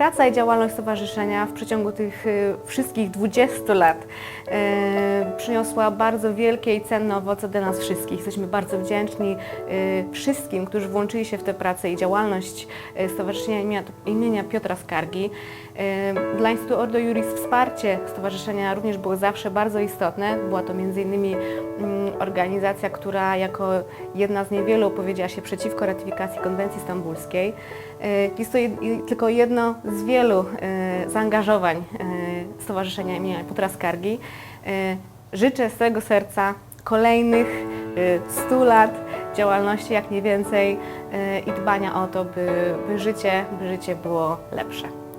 praca i działalność stowarzyszenia w przeciągu tych y, wszystkich 20 lat y, przyniosła bardzo wielkie i cenne owoce dla nas wszystkich. Jesteśmy bardzo wdzięczni y, wszystkim, którzy włączyli się w tę pracę i działalność Stowarzyszenia imienia, Piotra Skargi. Dla Instytutu Ordo Juris wsparcie stowarzyszenia również było zawsze bardzo istotne. Była to między innymi mm, organizacja, która jako jedna z niewielu opowiedziała się przeciwko ratyfikacji konwencji stambulskiej. Y, Jest to tylko jedno z wielu y, zaangażowań y, Stowarzyszenia imienia Piotra Skargi. Życzę z całego serca kolejnych y, 100 lat działalności, jak nie więcej, i dbania o to, by, by, życie, by życie było lepsze.